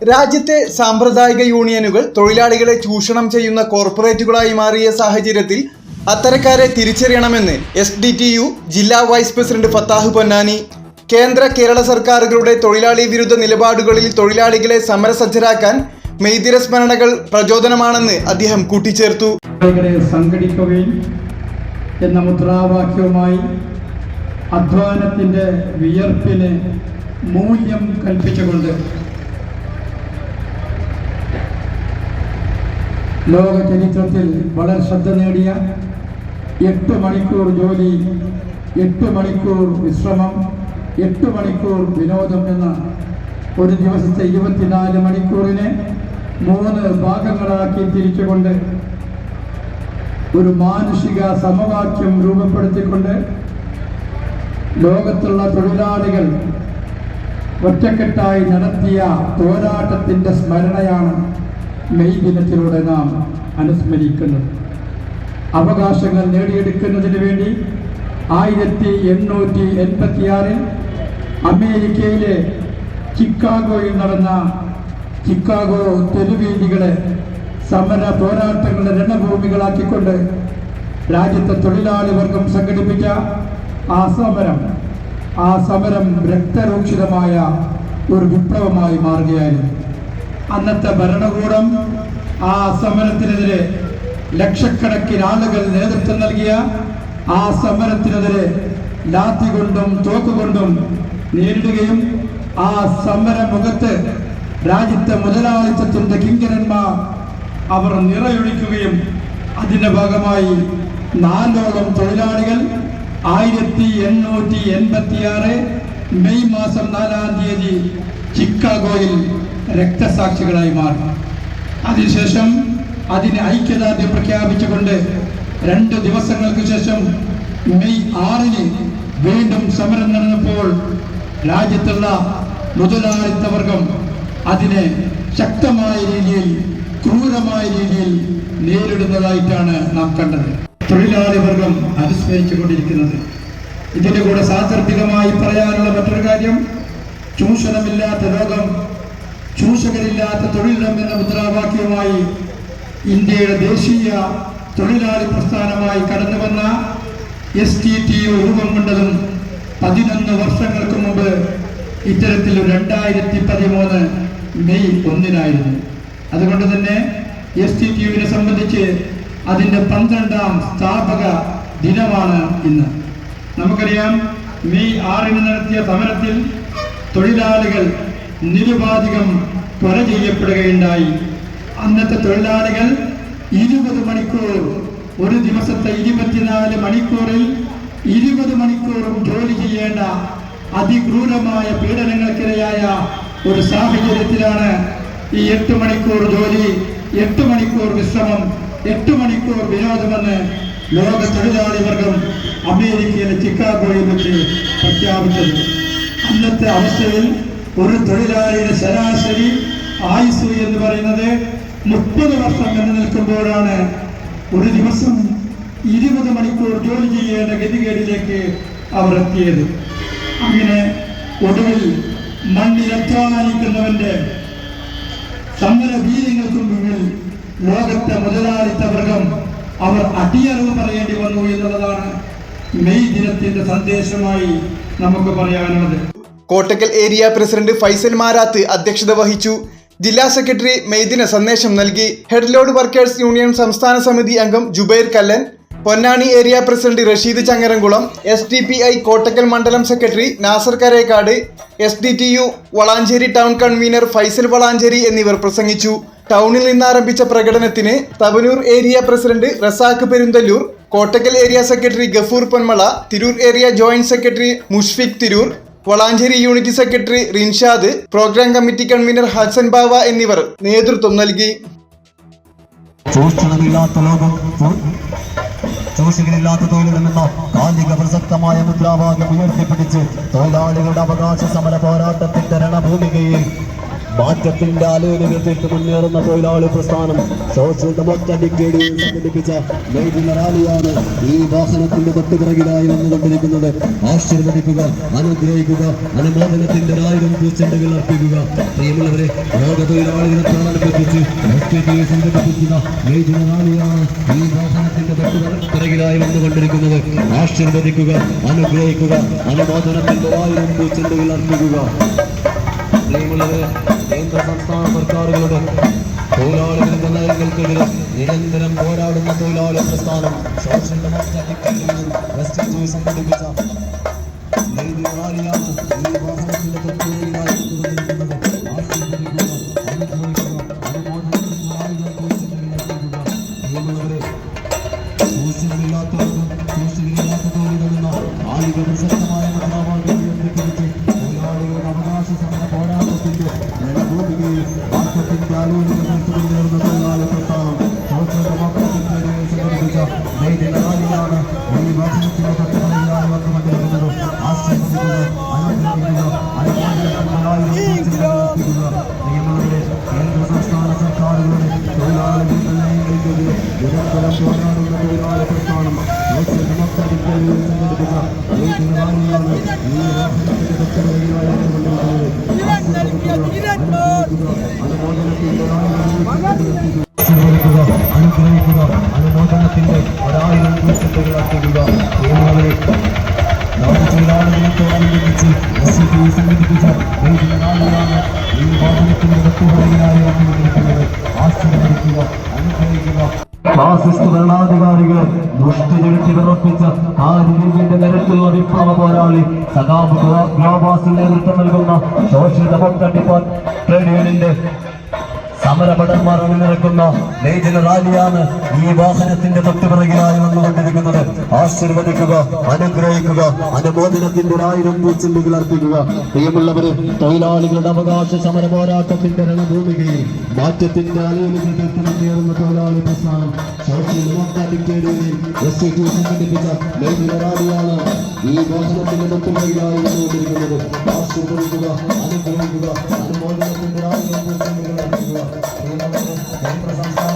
രാജ്യത്തെ സാമ്പ്രദായിക യൂണിയനുകൾ തൊഴിലാളികളെ ചൂഷണം ചെയ്യുന്ന കോർപ്പറേറ്റുകളായി മാറിയ സാഹചര്യത്തിൽ അത്തരക്കാരെ തിരിച്ചറിയണമെന്ന് എസ് ഡി ടി യു ജില്ലാ വൈസ് പ്രസിഡന്റ് ഫത്താഹ് പൊന്നാനി കേന്ദ്ര കേരള സർക്കാരുകളുടെ തൊഴിലാളി വിരുദ്ധ നിലപാടുകളിൽ തൊഴിലാളികളെ സമരസജ്ജരാക്കാൻ മെയ്തിര സ്മരണകൾ പ്രചോദനമാണെന്ന് അദ്ദേഹം കൂട്ടിച്ചേർത്തു. സംഘടിക്കുകയും എന്ന മുദ്രാവാക്യവുമായി അധ്വാനത്തിന്റെ വിയർപ്പിന് മൂല്യം കൽപ്പിച്ചുകൊണ്ട് ലോക ചരിത്രത്തിൽ വളരെ ശ്രദ്ധ നേടിയ എട്ട് മണിക്കൂർ ജോലി എട്ട് മണിക്കൂർ വിശ്രമം എട്ട് മണിക്കൂർ വിനോദം എന്ന ഒരു ദിവസത്തെ ഇരുപത്തിനാല് മണിക്കൂറിനെ മൂന്ന് ഭാഗങ്ങളാക്കി തിരിച്ചുകൊണ്ട് ഒരു മാനുഷിക സമവാക്യം രൂപപ്പെടുത്തിക്കൊണ്ട് ലോകത്തുള്ള തൊഴിലാളികൾ ഒറ്റക്കെട്ടായി നടത്തിയ പോരാട്ടത്തിന്റെ സ്മരണയാണ് മെയ് ദിനത്തിലൂടെ നാം അനുസ്മരിക്കുന്നത് അവകാശങ്ങൾ നേടിയെടുക്കുന്നതിന് വേണ്ടി ആയിരത്തി എണ്ണൂറ്റി എൺപത്തിയാറിൽ അമേരിക്കയിലെ ചിക്കാഗോയിൽ നടന്ന ചിക്കാഗോ തെരുവീതികളെ സമര പോരാട്ടങ്ങളുടെ രണഭൂമികളാക്കിക്കൊണ്ട് രാജ്യത്തെ തൊഴിലാളി വർഗം സംഘടിപ്പിച്ച ആ സമരം ആ സമരം രക്തരൂക്ഷിതമായ ഒരു വിപ്ലവമായി മാറുകയായിരുന്നു. അന്നത്തെ ഭരണകൂടം ആ സമരത്തിനെതിരെ ലക്ഷക്കണക്കിന് ആളുകൾ നേതൃത്വം നൽകിയ ആ സമരത്തിനെതിരെ ലാത്തി കൊണ്ടും തോക്കുകൊണ്ടും നേരിടുകയും ആ സമര മുഖത്ത് രാജ്യത്തെ മുതലാളിത്തത്തിന്റെ കിങ്കരന്മാർ അവർ നിറയൊഴിക്കുകയും അതിന്റെ ഭാഗമായി നാലോളം തൊഴിലാളികൾ ആയിരത്തി എണ്ണൂറ്റി എൺപത്തിയാറ് മെയ് മാസം നാലാം തീയതി ചിക്കാഗോയിൽ രക്തസാക്ഷികളായി മാറി. അതിനുശേഷം അതിന് ഐക്യദാർഢ്യം പ്രഖ്യാപിച്ചുകൊണ്ട് രണ്ട് ദിവസങ്ങൾക്ക് ശേഷം മെയ് ആറിന് വീണ്ടും സമരം നടന്നപ്പോൾ രാജ്യത്തുള്ള മുതലാളിത്തവർഗം അതിനെ ശക്തമായ രീതിയിൽ ക്രൂരമായ രീതിയിൽ നേരിടുന്നതായിട്ടാണ് നാം കണ്ടത്. തൊഴിലാളി വർഗം അനുസ്മരിച്ചു കൊണ്ടിരിക്കുന്നത് ഇതിന്റെ കൂടെ സാന്ദർഭികമായി പറയാനുള്ള മറ്റൊരു കാര്യം ചൂഷണമില്ലാത്ത ലോകം ചൂഷകരില്ലാത്ത തൊഴിലിടം എന്ന മുദ്രാവാക്യവുമായി ഇന്ത്യയുടെ ദേശീയ തൊഴിലാളി പ്രസ്ഥാനമായി കടന്നു വന്ന എസ് ടി ടി രൂപം കൊണ്ടതും പതിനൊന്ന് വർഷങ്ങൾക്ക് മുമ്പ് ഇത്തരത്തിൽ രണ്ടായിരത്തി പതിമൂന്ന് മെയ് ഒന്നിനായിരുന്നു. അതുകൊണ്ട് തന്നെ എസ് ടി ടി യുവിനെ സംബന്ധിച്ച് അതിന്റെ പന്ത്രണ്ടാം സ്ഥാപക ദിനമാണ് ഇന്ന്. നമുക്കറിയാം മെയ് ആറിന് നടത്തിയ സമരത്തിൽ തൊഴിലാളികൾ നിരുപാധികം കൊല ചെയ്യപ്പെടുകയുണ്ടായി അന്നത്തെ തൊഴിലാളികൾ ഇരുപത് മണിക്കൂർ ഒരു ദിവസത്തെ ഇരുപത്തിനാല് മണിക്കൂറിൽ ഇരുപത് മണിക്കൂറും ജോലി ചെയ്യേണ്ട അതിക്രൂരമായ പീഡനങ്ങൾക്കിരയായ ഒരു സാഹചര്യത്തിലാണ് ഈ എട്ട് മണിക്കൂർ ജോലി എട്ട് മണിക്കൂർ വിശ്രമം എട്ട് മണിക്കൂർ വിനോദമെന്ന് ലോക തൊഴിലാളി വർഗം അമേരിക്കയിലെ ചിക്കാഗോയിൽ വെച്ച് പ്രഖ്യാപിച്ചത്. അന്നത്തെ അവസ്ഥയിൽ ഒരു തൊഴിലാളിയുടെ ശരാശരി ആയുസ് എന്ന് പറയുന്നത് മുപ്പത് വർഷം എന്ന് നിൽക്കുമ്പോഴാണ്. ഒരു ദിവസം ഇരുപത് മണിക്കൂർ ജോലി ചെയ്യേണ്ട ഗതികേടിലേക്ക് അവർ എത്തിയത്. അങ്ങനെ ഒടുവിൽ മണ്ണിൽ സമര വീര്യങ്ങൾക്ക് മുന്നിൽ ലോകത്തെ മുതലാളിത്ത വർഗം അവർ അടിയറവ് പറയേണ്ടി വന്നു എന്നുള്ളതാണ് മെയ് ദിനത്തിന്റെ സന്ദേശമായി നമുക്ക് പറയാനുള്ളത്. കോട്ടക്കൽ ഏരിയ പ്രസിഡന്റ് ഫൈസൽ മാരാത്ത് അധ്യക്ഷത വഹിച്ചു. ജില്ലാ സെക്രട്ടറി മെയ്ദിന സന്ദേശം നൽകി. ഹെഡ് ലോഡ് വർക്കേഴ്സ് യൂണിയൻ സംസ്ഥാന സമിതി അംഗം Jubair Kallan. Ponnani area president Rasheed Changaramkulam. S D P I Kottakkal മണ്ഡലം secretary Nasar Karekkad. S D T U Valanchery town convener Faisal Valanchery എന്നിവർ പ്രസംഗിച്ചു. ടൗണിൽ നിന്നാരംഭിച്ച പ്രകടനത്തിന് Thavanur area president Razak Perunthallur Kottakkal area secretary Gafoor Ponmala Tirur area joint secretary Mushfiq Tirur Valanchery unit secretary Rinshad program committee convener Hasan Bava എന്നിവർ നേതൃത്വം നൽകി. ചൂഷണമില്ലാത്ത ലോകം ചൂ- ചൂഷകനില്ലാത്ത തൊഴിലിടമെന്ന കാലിക പ്രസക്തമായ മുദ്രാവാക്യം ഉയർത്തിപ്പിടിച്ച് തൊഴിലാളികളുടെ അവകാശ സമര പോരാട്ടത്തിന്റെ രണഭൂമികയിൽ മാറ്റത്തിന്റെ ആലോചനകൾ മുന്നേറുന്ന തൊഴിലാളി പ്രസ്ഥാനം. സോഷ്യൽ ഡെമോക്രാറ്റിക് റേഡിയോയിൽ സംഘടിപ്പിച്ച റാലിയാണ് ഈ വാഹനത്തിന്റെ തൊട്ടുപിറകിലായി വന്നുകൊണ്ടിരിക്കുന്നത്. ആശീർവദിക്കുക അനുഗ്രഹിക്കുക അനുമോദനത്തിന്റെ ആയിരം പൂച്ചെണ്ടുകൾ അർപ്പിക്കുക. പ്രിയമുള്ളവരെ ലോക തൊഴിലാളികളെ എസ്കേറ്റിയെ സംഘടിപ്പിക്കുന്ന റാലിയാണ് ഈ വാഹനത്തിന്റെ തൊട്ടുപിറകിലായി വന്നുകൊണ്ടിരിക്കുന്നത്. ആശീർവദിക്കുക അനുഗ്രഹിക്കുക അനുമോദനത്തിന്റെ ആയിരം പൂച്ചെണ്ടുകൾ അർപ്പിക്കുക. പ്രിയമുള്ളവരെ കേന്ദ്ര സംസ്ഥാന സർക്കാരുകളുടെ തൊഴിലാളികളുടെ നയങ്ങൾക്കെതിരെ നിരന്തരം പോരാടുന്ന തൊഴിലാളി പ്രസ്ഥാനം സംഘടിപ്പിച്ച ഫാസിസ്റ്റ് ഭരണാധികാരികളെ ദുഷ്ടി ചെലുത്തി വിറപ്പിച്ച കാര്യങ്ങളുടെ നിരക്കുള്ള വിപ്ലവ പോരാളി സഖാബ് ഗ്ലോബാസിൽ നേതൃത്വം നൽകുന്ന സോഷ്യൽ ഡെമോക്രാറ്റിക് ട്രേഡ് യൂണിയന്റെ സമരഭടന്മാർ അണിനിരക്കുന്ന ലേജന റാലിയാണ് ഈ വാഹനത്തിന്റെ തൊട്ടുപിറകിലായി വന്നുകൊണ്ടിരിക്കുന്നത്. ആശീർവദിക്കുക അനുഗ്രഹിക്കുക അനുമോദനത്തിന്റെ ആയിരം പൂച്ചെണ്ടുകൾ അർപ്പിക്കുക. പ്രിയമുള്ളവരെ തൊഴിലാളികളുടെ അവകാശ സമര പോരാട്ടത്തിന്റെ രണഭൂമികയിൽ മാറ്റത്തിന്റെ തീർത്ത് തൊഴിലാളി പ്രസ്ഥാനം ഡെമോക്രാറ്റിക് സംഘടിപ്പിച്ച റാലിയാണ് ഈ വാഹനത്തിന്റെ തൊട്ടുപിറകിലായി വന്നുകൊണ്ടിരിക്കുന്നത് ആശീർവദിക്കുക അനുഗ്രഹിക്കുക അനുമോദനത്തിന്റെ കേന്ദ്ര സംസ്ഥാന